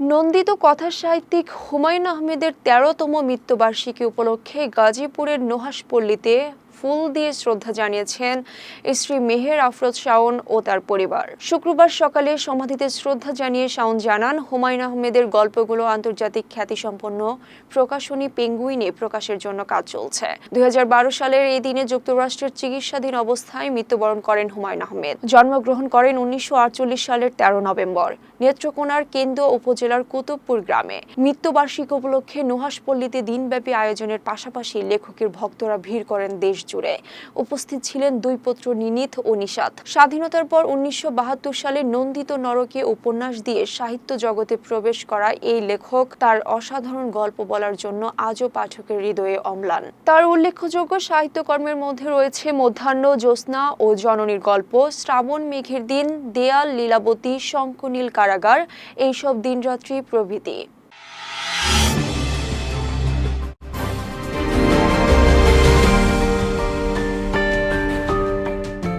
নন্দিত কথা সাহিত্যিক হুমায়ুন আহমেদের তেরোতম মৃত্যুবার্ষিকী উপলক্ষে গাজীপুরের নুহাসপল্লীতে ফুল দিয়ে শ্রদ্ধা জানিয়েছেন স্ত্রী মেহের আফরোজ শাওন ও তার পরিবার। শুক্রবার সকালে সমাধিতে শ্রদ্ধা জানিয়ে শাওন জানান, হুমায়ুন আহমেদের গল্পগুলো আন্তর্জাতিক খ্যাতিসম্পন্ন প্রকাশনী পেঙ্গুইনে প্রকাশের জন্য কাজ চলছে। দুই সালের এই দিনে যুক্তরাষ্ট্রের চিকিৎসাধীন অবস্থায় মৃত্যুবরণ করেন হুমায়ুন আহমেদ। জন্মগ্রহণ করেন উনিশশো আটচল্লিশ সালের তেরো নভেম্বর, নেত্রকোনার কেন্দ্র উপজেলার কুতুবপুর গ্রামে। মৃত্যুবার্ষিকী উপলক্ষে নুহাসপল্লীতে দিনব্যাপী আয়োজনের পাশাপাশি লেখকের ভক্তরা ভিড় করেন দেশ জুড়ে উপস্থিত ছিলেন দুই পুত্র নিনিথ ও নিশাত। স্বাধীনতার পর উনিশশো বাহাত্তর সালে নন্দিত নরকে উপন্যাস দিয়ে সাহিত্য জগতে প্রবেশ করা এই লেখক তার অসাধারণ গল্প বলার জন্য আজও পাঠকের হৃদয়ে অম্লান। তার উল্লেখযোগ্য সাহিত্যকর্মের মধ্যে রয়েছে মধ্যাহ্ন জ্যোৎস্না ও জননীর গল্প, শ্রাবণ মেঘের দিন, দেয়াল, লীলাবতী শঙ্কনীল কারাগার, এইসব দিনরাত্রি প্রভৃতি।